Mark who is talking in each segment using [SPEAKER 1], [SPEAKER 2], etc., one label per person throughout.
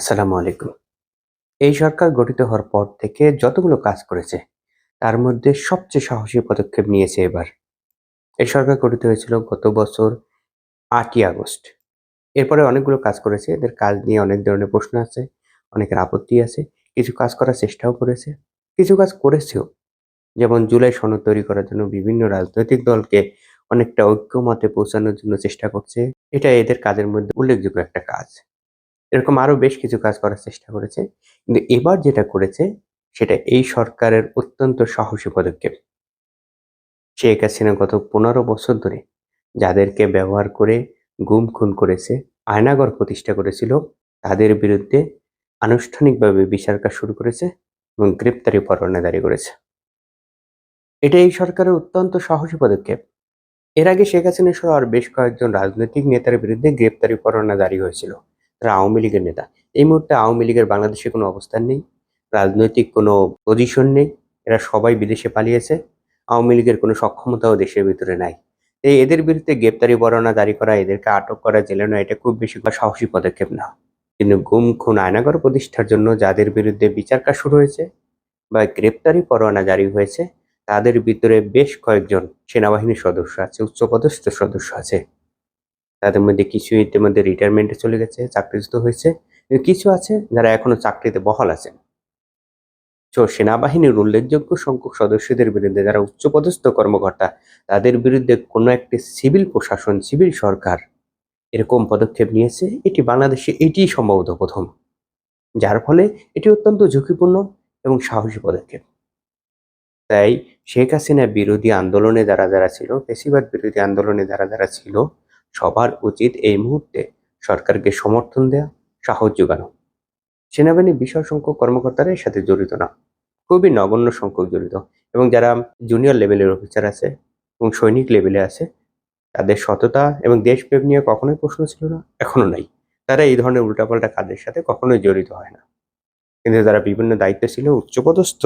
[SPEAKER 1] আসসালামু আলাইকুম। এই সরকার গঠিত হওয়ার পর থেকে যতগুলো কাজ করেছে, তার মধ্যে সবচেয়ে সাহসী পদক্ষেপ নিয়েছে এবার। এই সরকার গঠিত হয়েছিল গত বছর আটই আগস্ট। এরপরে অনেকগুলো কাজ করেছে, এদের কাজ নিয়ে অনেক ধরনের প্রশ্ন আছে, অনেকের আপত্তি আছে, কিছু কাজ করার চেষ্টাও করেছে, কিছু কাজ করেছেও। যেমন জুলাই সনদ তৈরি করার জন্য বিভিন্ন রাজনৈতিক দলকে অনেকটা ঐক্যমতে পৌঁছানোর জন্য চেষ্টা করছে। এটা এদের কাজের মধ্যে উল্লেখযোগ্য একটা কাজ। এরকম আরও বেশ কিছু কাজ করার চেষ্টা করেছে। কিন্তু এবার যেটা করেছে, সেটা এই সরকারের অত্যন্ত সাহসী পদক্ষেপ। শেখ হাসিনা গত পনেরো বছর ধরে যাদেরকে ব্যবহার করে গুম খুন করেছে, আয়নাগর প্রতিষ্ঠা করেছিল, তাদের বিরুদ্ধে আনুষ্ঠানিকভাবে বিচার কাজ শুরু করেছে এবং গ্রেপ্তারি পরোয়ানা জারি করেছে। এটা এই সরকারের অত্যন্ত সাহসী পদক্ষেপ। এর আগে শেখ হাসিনা সহ আর বেশ কয়েকজন রাজনৈতিক নেতার বিরুদ্ধে গ্রেপ্তারি পরোয়ানা জারি হয়েছিল। তারা আওয়ামী লীগের নেতা। এই মুহূর্তে আওয়ামী লীগের বাংলাদেশে কোনো অবস্থান নেই, রাজনৈতিক কোনো পজিশন নেই, এরা সবাই বিদেশে পালিয়েছে, আওয়ামী লীগের কোনো সক্ষমতাও দেশের ভিতরে নাই। এই এদের বিরুদ্ধে গ্রেপ্তারি পরোয়ানা জারি করা, এদেরকে আটক করা, জেলে নয় এটা খুব বেশি সাহসী পদক্ষেপ না। কিন্তু গুম, খুন আয়নাগর প্রতিষ্ঠার জন্য যাদের বিরুদ্ধে বিচার কাজ শুরু হয়েছে বা গ্রেপ্তারি পরোয়ানা জারি হয়েছে, তাদের ভিতরে বেশ কয়েকজন সেনাবাহিনীর সদস্য আছে, উচ্চপদস্থ সদস্য আছে। তাদের মধ্যে কিছু ইতিমধ্যে রিটায়ারমেন্টে চলে গেছে, চাকরিচ্যুত হয়েছে। কিছু আছে যারা এখনও চাকরিতে বহাল আছেন। তো সেনাবাহিনীর উল্লেখযোগ্য সংখ্যক সদস্যদের বিরুদ্ধে যারা উচ্চপদস্থ কর্মকর্তা, তাদের বিরুদ্ধে কোনো একটি সিভিল প্রশাসন, সিভিল সরকার এরকম পদক্ষেপ নিয়েছে। এটি বাংলাদেশে এটি সম্ভবত প্রথম। যার ফলে এটি অত্যন্ত ঝুঁকিপূর্ণ এবং সাহসী পদক্ষেপ। তাই শেখ হাসিনা বিরোধী আন্দোলনে যারা যারা ছিল বেশিরভাগ বিরোধী আন্দোলনে যারা যারা ছিল সবার উচিত এই মুহূর্তে সরকারকে সমর্থন দেওয়া সাহস যোগানো। সেনাবাহিনীর বিশাল সংখ্যক কর্মকর্তারা এর সাথে জড়িত না। খুবই নগণ্য সংখ্যক জড়িত এবং যারা জুনিয়র লেভেলের অফিসার আছে এবং সৈনিক লেভেলে আছে, তাদের সততা এবং দেশপ্রেম নিয়ে কখনোই প্রশ্ন ছিল না, এখনও নাই। তারা এই ধরনের উল্টাপাল্টা কাজের সাথে কখনোই জড়িত হয় না। কিন্তু যারা বিভিন্ন দায়িত্ব ছিল, উচ্চপদস্থ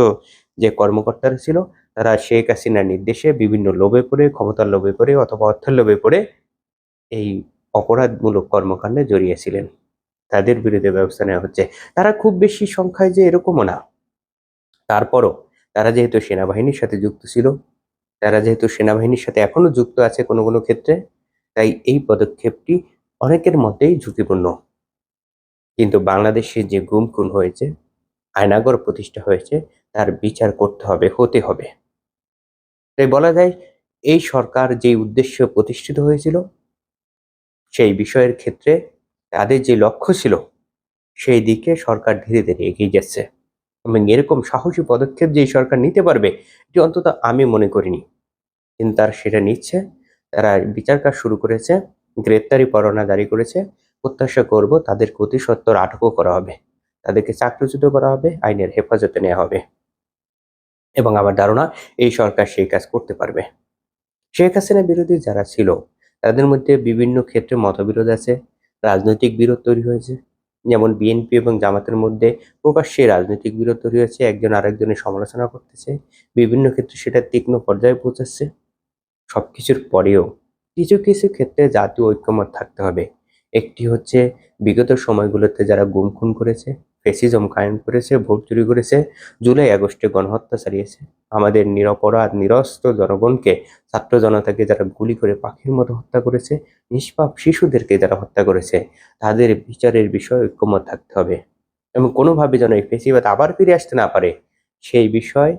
[SPEAKER 1] যে কর্মকর্তারা ছিল, তারা শেখ হাসিনার নির্দেশে বিভিন্ন লোভে পড়ে, ক্ষমতার লোভে পড়ে অথবা অর্থের লোভে পড়ে এই অপরাধমূলক কর্মকাণ্ডে জড়িয়েছিলেন। তাদের বিরুদ্ধে ব্যবস্থা নেওয়া হচ্ছে। তারা খুব বেশি সংখ্যায় যে এরকমও না। তারপরও তারা যেহেতু সেনাবাহিনীর সাথে যুক্ত ছিল, তারা যেহেতু সেনাবাহিনীর সাথে এখনও যুক্ত আছে কোনো কোনো ক্ষেত্রে, তাই এই পদক্ষেপটি অনেকের মতেই ঝুঁকিপূর্ণ। কিন্তু বাংলাদেশে যে গুম খুন হয়েছে, আয়নাগর প্রতিষ্ঠা হয়েছে, তার বিচার করতে হবে, হতে হবে। তাই বলা যায়, এই সরকার যে উদ্দেশ্য প্রতিষ্ঠিত হয়েছিল সেই বিষয়ের ক্ষেত্রে তাদের যে লক্ষ্য ছিল, সেই দিকে সরকার ধীরে ধীরে এগিয়ে যাচ্ছে। এবং এরকম সাহসী পদক্ষেপ যে সরকার নিতে পারবে, এটি অন্তত আমি মনে করিনি। কিন্তু তারা সেটা নিচ্ছে, তারা বিচার কাজ শুরু করেছে, গ্রেপ্তারি পরোয়ানা জারি করেছে, প্রত্যাশা করব তাদের অতি সত্তর আটকও করা হবে। তাদেরকে চাকরিচ্যুত করা হবে, আইনের হেফাজতে নেওয়া হবে। এবং আমার ধারণা, এই সরকার সেই কাজ করতে পারবে। শেখ হাসিনা বিরোধী যারা ছিল তাদের মধ্যে বিভিন্ন ক্ষেত্রে মতবিরোধ আছে, রাজনৈতিক বিরোধ তৈরি হয়েছে। যেমন বিএনপি এবং জামাতের মধ্যে প্রকাশ্যে রাজনৈতিক বিরোধ তৈরি হয়েছে, একজন আরেকজনের সমালোচনা করতেছে। বিভিন্ন ক্ষেত্রে সেটা তীক্ষ্ণ পর্যায়ে পৌঁছাচ্ছে। সব কিছুর পরেও কিছু কিছু ক্ষেত্রে জাতীয় ঐক্যমত থাকতে হবে। একটি হচ্ছে বিগত সময়গুলোতে যারা গুম খুন করেছে ফেসিজম কায়েম করেছে, ভোট চুরি করেছে, জুলাই আগস্টে গণহত্যা চালিয়েছে। আমাদের নিরপরাধ নিরস্ত্র জনগণকে, ছাত্র জনতাকে যারা গুলি করে পাখির মতো হত্যা করেছে, নিষ্পাপ শিশুদেরকে যারা হত্যা করেছে, তাদের বিচারের বিষয়ে ঐক্যমত থাকতে হবে। এবং কোনোভাবে যেন এই ফেসিবাদ আবার ফিরে আসতে না পারে, সেই বিষয়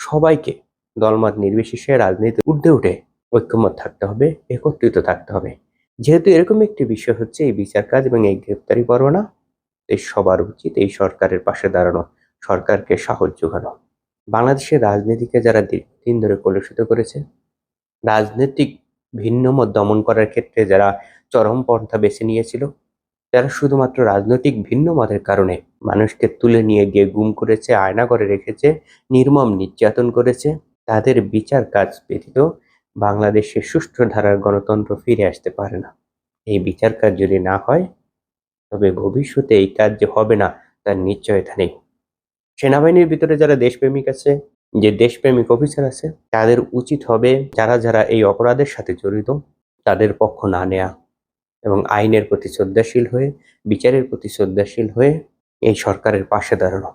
[SPEAKER 1] সবাইকে দলমত নির্বিশেষে রাজনীতি ঊর্ধ্বে উঠে ঐক্যমত থাকতে হবে, একত্রিত থাকতে হবে। যেহেতু এরকম একটি বিষয় হচ্ছে এই বিচার কাজ এবং এই গ্রেপ্তারি পরোয়ানা এই সবার উচিত এই সরকারের পাশে দাঁড়ানো, সরকারকে সাহস যোগানো। বাংলাদেশের রাজনীতিকে যারা দীর্ঘদিন ধরে কলুষিত করেছে, রাজনৈতিক ভিন্নমত দমন করার ক্ষেত্রে যারা চরম পন্থা বেছে নিয়েছিল, যারা শুধুমাত্র রাজনৈতিক ভিন্ন মতের কারণে মানুষকে তুলে নিয়ে গিয়ে গুম করেছে, আয়না করে রেখেছে, নির্মম নির্যাতন করেছে, তাদের বিচার কাজ ব্যতীত বাংলাদেশে সুষ্ঠু ধারার গণতন্ত্র ফিরে আসতে পারে না। এই বিচার কাজ যদি না হয় তবে ভবিষ্যতে এই কাজ যে হবে না, তার নিশ্চয়তা নেই। সেনাবাহিনীর ভিতরে যারা দেশপ্রেমিক আছে, যে দেশপ্রেমিক অফিসার আছে, তাদের উচিত হবে যারা যারা এই অপরাধের সাথে জড়িত, তাদের পক্ষ না নেয়া এবং আইনের প্রতি শ্রদ্ধাশীল হয়ে, বিচারের প্রতি শ্রদ্ধাশীল হয়ে এই সরকারের পাশে দাঁড়ানো।